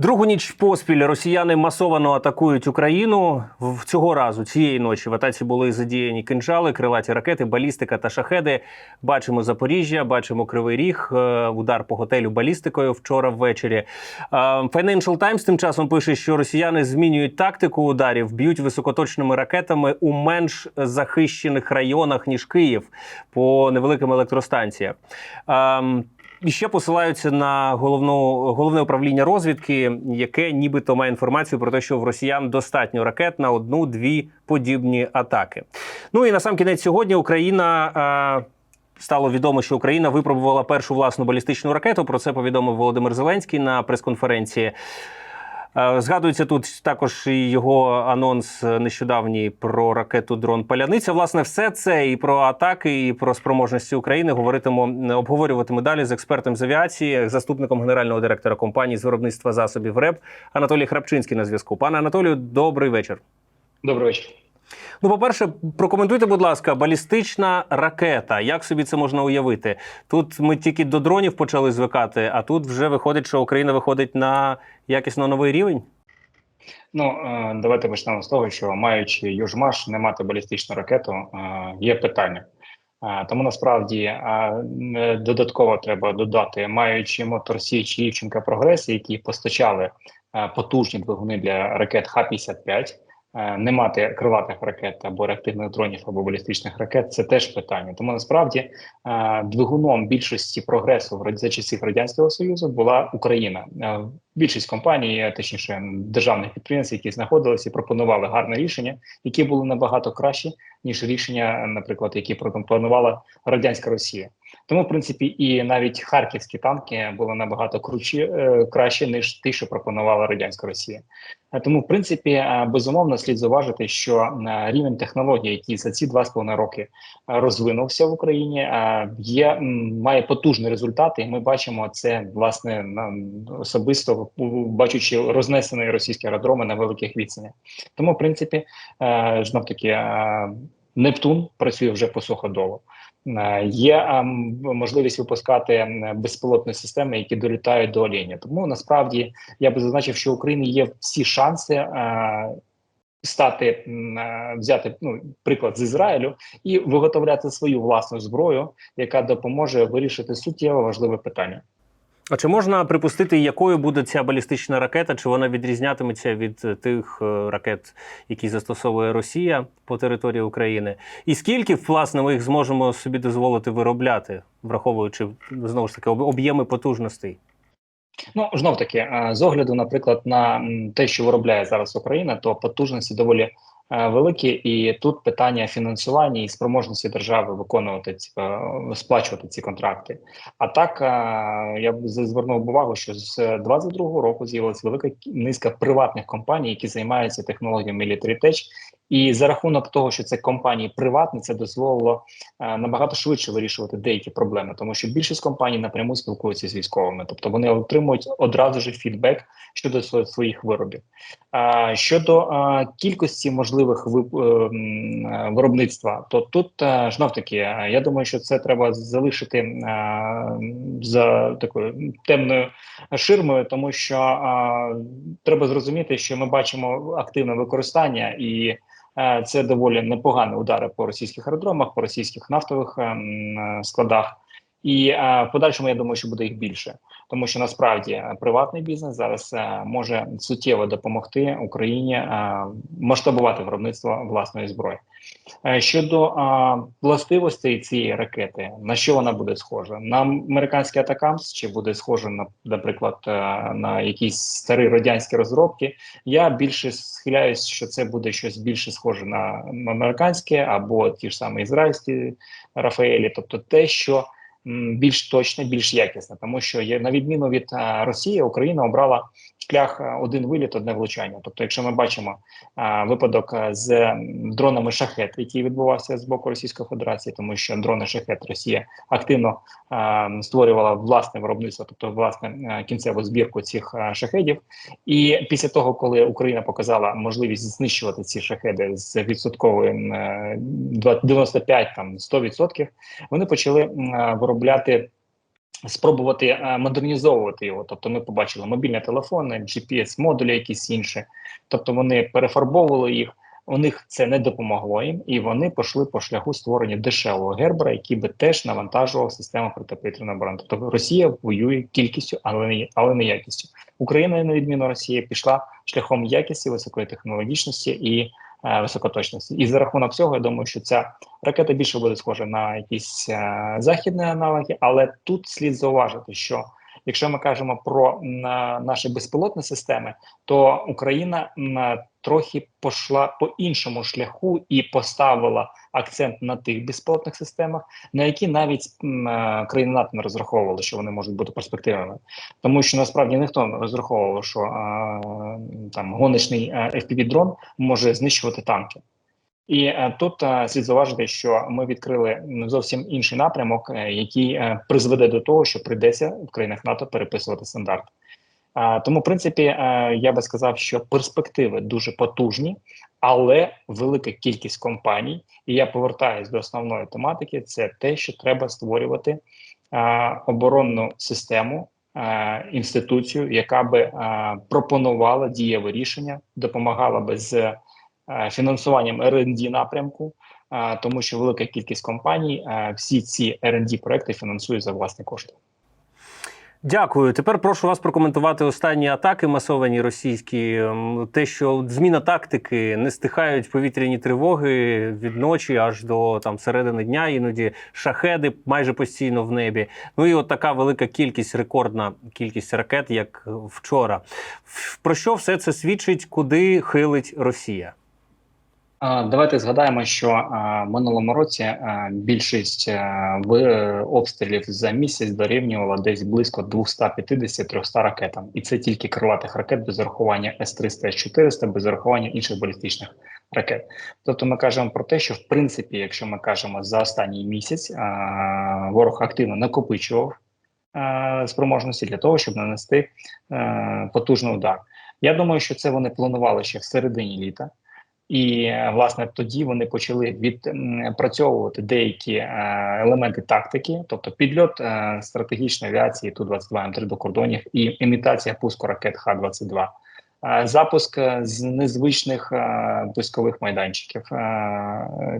Другу ніч поспіль росіяни масовано атакують Україну. В цього разу цієї ночі в атаці були задіяні кинжали, крилаті ракети, балістика та шахеди. Бачимо Запоріжжя, бачимо Кривий Ріг, е, удар по готелю балістикою вчора ввечері. Е, Financial Times тим часом пише, що росіяни змінюють тактику ударів, б'ють високоточними ракетами у менш захищених районах ніж Київ по невеликим електростанціям. І ще посилаються на головну головне управління розвідки, яке нібито має інформацію про те, що в росіян достатньо ракет на одну-дві подібні атаки. Ну і на сам кінець сьогодні Україна. Е, Стало відомо, що Україна випробувала першу власну балістичну ракету. Про це повідомив Володимир Зеленський на прес-конференції. Е, Згадується тут також і його анонс нещодавній про ракету дрон Паляниця. Власне, все це і про атаки, і про спроможності України говоритимо, обговорюватиме далі з експертом з авіації, заступником генерального директора компанії з виробництва засобів РЕП Анатолій Храпчинський на зв'язку. Пане Анатолію, добрий вечір. Добрий вечір. Ну, по-перше, прокоментуйте, будь ласка, балістична ракета. Як собі це можна уявити? Тут ми тільки до дронів почали звикати, а тут вже виходить, що Україна виходить на якісно новий рівень. Ну е, давайте почнемо з того, що маючи Южмаш, не мати балістичну ракету, е, є питання. Е, Тому насправді додатково треба додати, маючи мотор Січ Івченка Прогрес, які постачали потужні двигуни для ракет Х-55, е, не мати крилатих ракет або реактивних дронів або балістичних ракет це теж питання. Тому насправді е, двигуном більшості прогресу за часів радянського союзу була Україна. Е, Більшість компаній, е, точніше державних підприємств, які знаходилися, пропонували гарне рішення, які були набагато кращі ніж рішення, наприклад, які пропонувала радянська Росія. Тому, в принципі, і навіть харківські танки були набагато кручі е, краще ніж ті, що пропонувала радянська Росія. Е, Тому, в принципі, е, безумовно слід зауважити, що рівень технологій, який за ці два з половиною роки розвинувся в Україні, є має потужні результати. І ми бачимо це власне особисто бачучи рознесені російські аеродроми на великих відстанях. Тому, в принципі, знов таки Нептун працює вже по суходолу. Е, Є ем, можливість випускати безпілотні системи, які долітають до лінії. Тому насправді я би зазначив, що в Україні є всі шанси е, стати е, взяти ну, приклад з Ізраїлю і виготовляти свою власну зброю, яка допоможе вирішити суттєво важливе питання. А чи можна припустити, якою буде ця балістична ракета? Чи вона відрізнятиметься від е, тих е, ракет, які застосовує Росія по території України? І скільки власне ми їх зможемо собі дозволити виробляти, враховуючи знову ж таки об'єми потужностей? Ну знов таки, з огляду, наприклад, на те, що виробляє зараз Україна, то потужності доволі великі, і тут питання фінансування і спроможності держави виконувати ці е, сплачувати ці контракти. А так е, я б звернув увагу, що з 22-го року з'явилася велика низка приватних компаній, які займаються технологіями Military і за рахунок того, що це компанії приватні, це дозволило е, набагато швидше вирішувати деякі проблеми, тому що більшість компаній напряму спілкуються з військовими, тобто вони отримують одразу ж фідбек щодо своїх виробів. А щодо а, кількості можливих ви- е, е, виробництва, то тут е, знов таки е, я думаю, що це треба залишити е, за такою темною ширмою, тому що е, треба зрозуміти, що ми бачимо активне використання і. Е, Це доволі непогані удари по російських аеродромах, по російських нафтових ем, е, складах, і е, в подальшому я думаю, що буде їх більше, тому що насправді е, приватний бізнес зараз е, може суттєво допомогти Україні е, масштабувати виробництво власної зброї. Е, Щодо е, властивостей цієї ракети, на що вона буде схожа? На американський атакамс чи буде схожа на, наприклад, на якісь старі радянські розробки? Я більше схиляюсь, що це буде щось більше схоже на, на американське або ті ж самі ізраїльські Рафаелі, тобто те, що більш точне, більш якісне, тому що на відміну від е, Росії, Україна обрала шлях е, один виліт, одне влучання. Тобто, якщо ми бачимо е, випадок е, з дронами шахет, який відбувався з боку Російської Федерації, тому що дрони шахет Росія активно е, створювала власне виробництво, тобто власне кінцеву збірку цих шахедів. І після того, коли Україна показала можливість знищувати ці шахеди з відсотковою м, два- 95 там 100%, вони почали е, виробляти спробувати е, модернізовувати його. Тобто, ми побачили мобільні телефони, GPS-модулі, якісь інші. Тобто вони перефарбовували їх. У них це не допомогло їм, і вони пішли по шляху створення дешевого гербера, який би теж навантажував систему протиповітряної оборони. Тобто Росія воює кількістю, але не але не якістю. Україна, на відміну Росії, пішла шляхом якісті, високої технологічності і високоточності. І за рахунок цього, я думаю, що ця ракета більше буде схожа на якісь е, західні аналоги, але тут слід зауважити, що якщо ми кажемо про наші безпілотні системи, то Україна трохи пішла по іншому шляху і поставила акцент на тих безпілотних системах, на які навіть е, країни НАТО не розраховували, що вони можуть бути перспективними, тому що насправді ніхто не розраховував, що е, там гоночний е, FPV-дрон може знищувати танки. І е, тут е, слід зауважити, що ми відкрили зовсім інший напрямок, е, який призведе до того, що прийдеться в країнах НАТО переписувати стандарт. Тому, в принципі, я би сказав, що перспективи дуже потужні, але велика кількість компаній, і я повертаюсь до основної тематики: це те, що треба створювати оборонну систему. Інституцію, яка би пропонувала дієве рішення, допомагала би з фінансуванням R&D напрямку, е, тому що велика кількість компаній е, всі ці R&D проекти фінансує за власні кошти. Дякую. Тепер прошу вас прокоментувати останні атаки масовані російські. Те, що зміна тактики не стихають повітряні тривоги від ночі аж до там середини дня, іноді шахеди майже постійно в небі. Ну і от така велика кількість, рекордна кількість ракет, як вчора. Про що все це свідчить, куди хилить Росія? Давайте згадаємо, що минулому році більшість в е, обстрілів за місяць дорівнювала десь близько 250-300 ракетам, і це тільки крилатих ракет без зарахування С-300, С-400, без зарахування інших балістичних ракет. Тобто, ми кажемо про те, що в принципі, якщо ми кажемо за останній місяць, ворог активно накопичував спроможності для того, щоб нанести потужний удар. Я думаю, що це вони планували ще в середині літа. І е, власне тоді вони почали відпрацьовувати деякі е, елементи тактики, тобто підльот е, стратегічної авіації ту 22 М3 до кордонів і імітація пуску ракет Х-22. Е, Запуск е, з незвичних е, пускових майданчиків,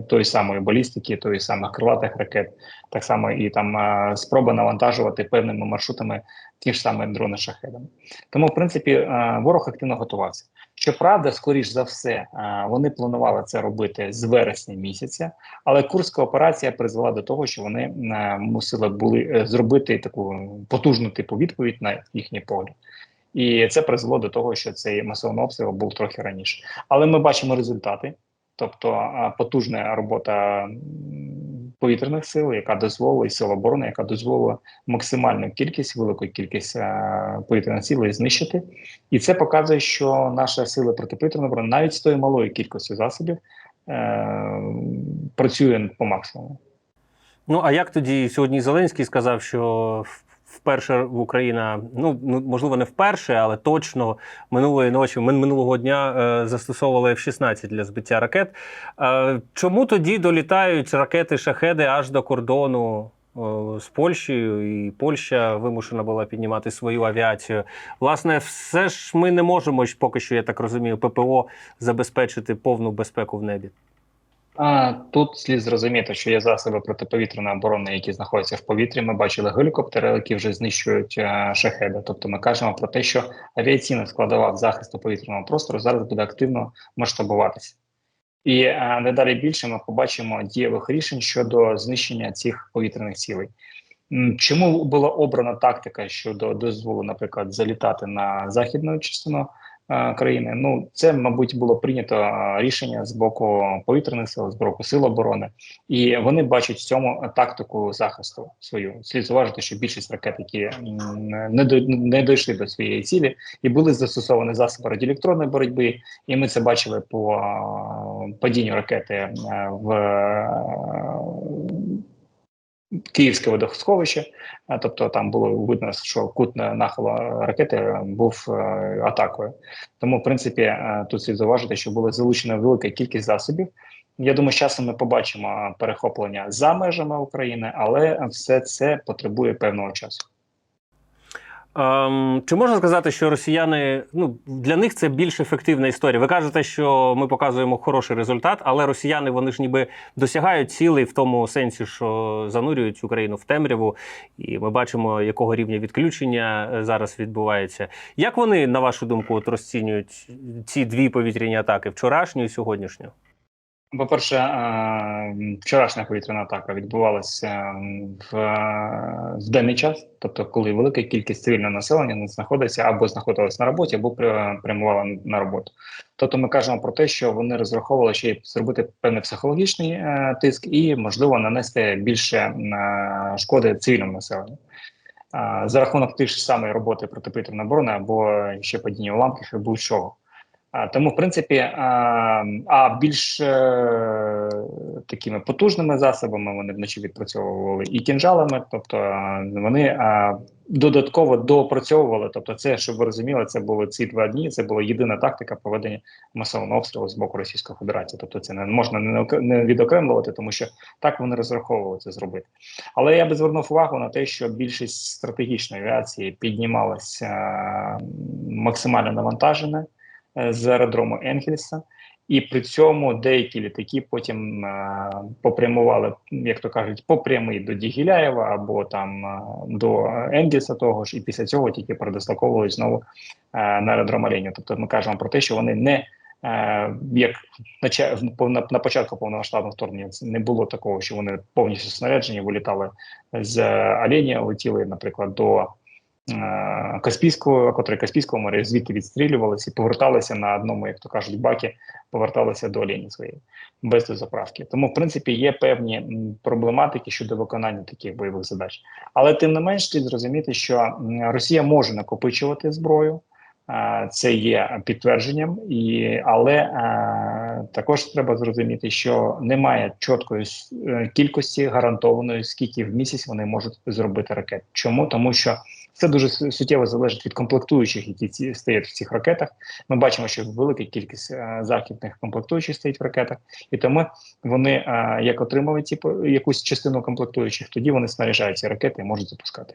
тої самої балістики, тої самих крилатих ракет, так само і там спроба навантажувати певними маршрутами ті ж самі дрони шахедами. Тому, в принципі, ворог активно готувався. Щоправда, скоріш за все, вони планували це робити з вересня місяця, але курська операція призвела до того, що вони мусили були зробити таку потужну типу відповідь на їхній погляд. І це призвело до того, що цей масовий обстріл був трохи раніше. Але ми бачимо результати, тобто потужна робота повітряних сил, яка дозволила і сил оборони, яка дозволила максимальну кількість, велику кількість повітряних сил знищити. І це показує, що наші сили протиповітряної оборони навіть з тою малою кількістю засобів е, працює по максимуму. Ну а як тоді сьогодні Зеленський сказав, що вперше в Україна, ну ну, можливо, не вперше, але точно минулої ночі, мин- минулого дня е, застосовували F-16 для збиття ракет. Е, чому тоді долітають ракети шахеди аж до кордону? е, З Польщею, і Польща вимушена була піднімати свою авіацію. Власне, все ж ми не можемо поки що, я так розумію, ППО забезпечити повну безпеку в небі. А тут слід зрозуміти, що є засоби протиповітряної оборони, які знаходяться в повітрі. Ми бачили гелікоптери, які вже знищують е, шахеди. Тобто, ми кажемо про те, що авіаційна складова захисту повітряного простору зараз буде активно масштабуватися. І е, дедалі більше ми побачимо дієвих рішень щодо знищення цих повітряних цілей. Чому була обрана тактика щодо дозволу, наприклад, залітати на західну частину країни? Ну це, мабуть, було прийнято рішення з боку повітряних сил, з боку сил оборони, і вони бачать в цьому тактику захисту свою. Слід зауважити, що більшість ракет, які не до не дійшли до своєї цілі, і були застосовані засоби радіоелектронної боротьби, і ми це бачили по падінню ракети в Київське водосховище, Е, тобто там було видно, що кут нахила ракети був е, атакою. Тому, в принципі, е, тут слід зауважити, що була залучена велика кількість засобів. Я думаю, з часом ми побачимо перехоплення за межами України, але все це потребує певного часу. Ем, чи можна сказати, що росіяни ну для них це більш ефективна історія? Ви кажете, що ми показуємо хороший результат, але росіяни вони ж ніби досягають цілей в тому сенсі, що занурюють Україну в темряву, і ми бачимо, якого рівня відключення е, зараз відбувається. Як вони, на вашу думку, от розцінюють ці дві повітряні атаки вчорашню і сьогоднішню? По-перше, е, вчорашня повітряна атака відбувалася в, е, в денний час, тобто, коли велика кількість цивільного населення не знаходиться або знаходилась на роботі, або прямувала на роботу. Тобто, ми кажемо про те, що вони розраховували ще й зробити певний психологічний е, тиск і, можливо, нанести більше е, шкоди цивільному населенню. Е, За рахунок тієї ж самої роботи протиповітряної оборони або ще падіння уламків і будь-чого. Тому, в принципі, а, більш е, такими потужними засобами вони вночі відпрацьовували і кінжалами, тобто вони додатково доопрацьовували. Тобто, це, щоб ви розуміли, це були ці два дні. Це була єдина тактика проведення масового обстрілу з боку Російської Федерації. Тобто, це не можна не, відокремлювати, тому що так вони розраховували це зробити. Але я би звернув увагу на те, що більшість стратегічної авіації піднімалася максимально навантажена з аеродрому Енгельса, і при цьому деякі літаки потім е, попрямували, як то кажуть, по прямий до Дігіляєва або там е, до Енгельса того ж, і після цього тільки передислоковували знову е, на аеродром Оленя. Тобто ми кажемо про те, що вони не е, як на, початку повномасштабного вторгнення не було такого, що вони повністю снаряджені, вилітали з Оленя, летіли, наприклад, до е, Каспійського, котрий Каспійського моря, звідти відстрілювалися і поверталися на одному, як то кажуть, бакі, поверталися до Олені своєї без дозаправки. Тому, в принципі, є певні проблематики щодо виконання таких бойових задач. Але тим не менш, слід зрозуміти, що Росія може накопичувати зброю. Е, Це є підтвердженням, і але е, також треба зрозуміти, що немає чіткої е, кількості гарантованої, скільки в місяць вони можуть зробити ракет. Чому тому, що це дуже суттєво залежить від комплектуючих, які ці стоять в цих ракетах. Ми бачимо, що велика кількість е, західних комплектуючих стоїть в ракетах, і тому вони е, як отримали ці якусь частину комплектуючих, тоді вони снаряжають ці ракети і можуть запускати.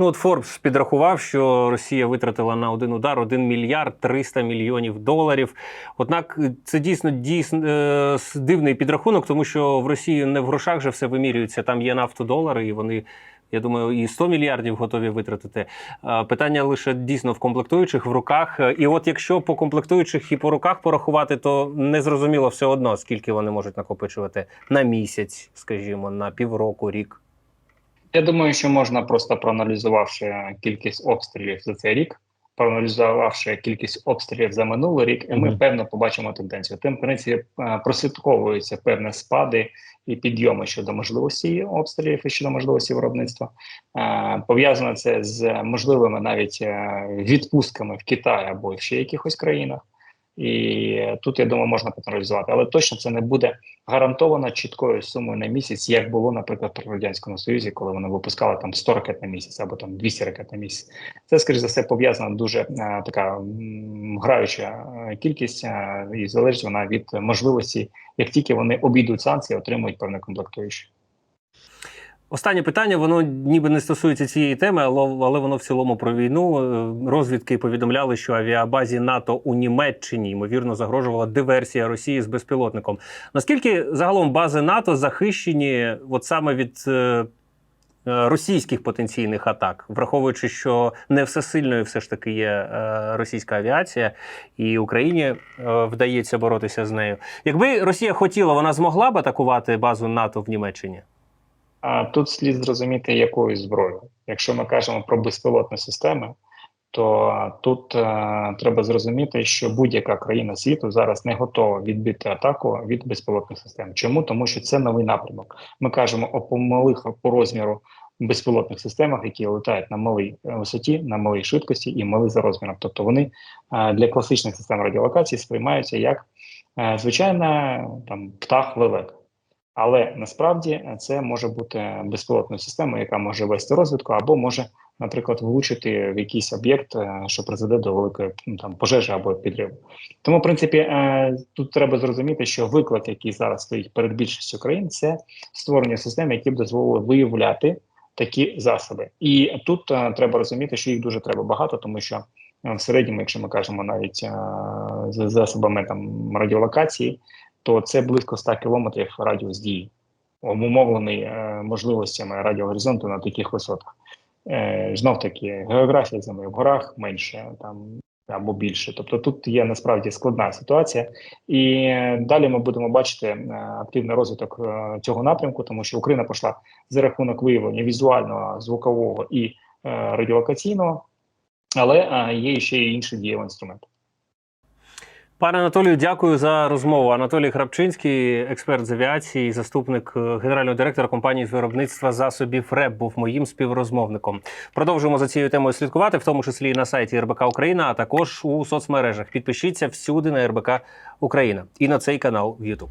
Ну от Форбс підрахував, що Росія витратила на один удар 1 мільярд 300 мільйонів доларів. Однак е, це дійсно дійсно дивний підрахунок, тому що в Росії не в грошах же все вимірюється. Там є нафтодолари, і вони. Я думаю, і 100 мільярдів готові витратити. Е, Питання лише дійсно в комплектуючих в руках. Е, І от якщо по комплектуючих і по руках порахувати, то не зрозуміло все одно, скільки вони можуть накопичувати на місяць, скажімо, на півроку, рік. Я думаю, що можна просто проаналізувавши кількість обстрілів за цей рік, проаналізувавши кількість обстрілів за минулий рік, і ми певно побачимо тенденцію. Тим в принципі е, прослідковуються певні спади і підйоми щодо можливості обстрілів і щодо можливості виробництва. Е, Пов'язано це з можливими навіть е, відпустками в Китаї або в ще якихось країнах. І тут я думаю, можна проаналізувати, але точно це не буде гарантовано чіткою сумою на місяць, як було, наприклад, при радянському союзі, коли вони випускали там 100 ракет на місяць або там 200 ракет на місяць. Це скоріш за все пов'язана дуже е, така граюча е, кількість, е, і залежить вона від можливості, як тільки вони обійдуть санкції, отримують певне комплектуючі. Останнє питання, воно ніби не стосується цієї теми, але, але воно в цілому про війну. Е, Розвідки повідомляли, що авіабазі НАТО у Німеччині ймовірно загрожувала диверсія Росії з безпілотником. Наскільки загалом бази НАТО захищені от саме від е, е, російських потенційних атак, враховуючи, що не всесильною все ж таки є е, російська авіація, і Україні е, вдається боротися з нею. Якби Росія хотіла, вона змогла б атакувати базу НАТО в Німеччині? А тут слід зрозуміти, якою зброєю. Якщо ми кажемо про безпілотні системи, то тут е, треба зрозуміти, що будь-яка країна світу зараз не готова відбити атаку від безпілотних систем. Чому? Тому що це новий напрямок. Ми кажемо о малих по розміру безпілотних системах, які летають на малій е, висоті, на малій швидкості і мали за розміром. Тобто вони е, для класичних систем радіолокації сприймаються як е, звичайна там птах лелек. Але насправді це може бути безпілотною системою, яка може вести розвідку, або може, наприклад, влучити в якийсь об'єкт, е, що призведе до великої ну, там пожежі або підриву. Тому, в принципі, е, тут треба зрозуміти, що виклик, який зараз стоїть перед більшістю країн, це створення систем, які б дозволили виявляти такі засоби. І тут е, треба розуміти, що їх дуже треба багато, тому що в середньому, якщо ми кажемо навіть засобами там радіолокації, то це близько 100 кілометрів радіус дії, обумовлений е, можливостями радіогоризонту на таких висотах. Е, знов таки, географія землі в горах менше там або більше. Тобто тут є насправді складна ситуація, і е, далі ми будемо бачити активний розвиток цього напрямку, тому що Україна пішла за рахунок виявлення візуального, звукового і радіолокаційного, але є ще й інші дієві інструменти. Пане Анатолію, дякую за розмову. Анатолій Храпчинський, експерт з авіації, заступник е, генерального директора компанії з виробництва засобів РЕП, був моїм співрозмовником. Продовжуємо за цією темою слідкувати, в тому числі і на сайті РБК Україна, а також у соцмережах. Підпишіться всюди на РБК Україна і на цей канал в YouTube.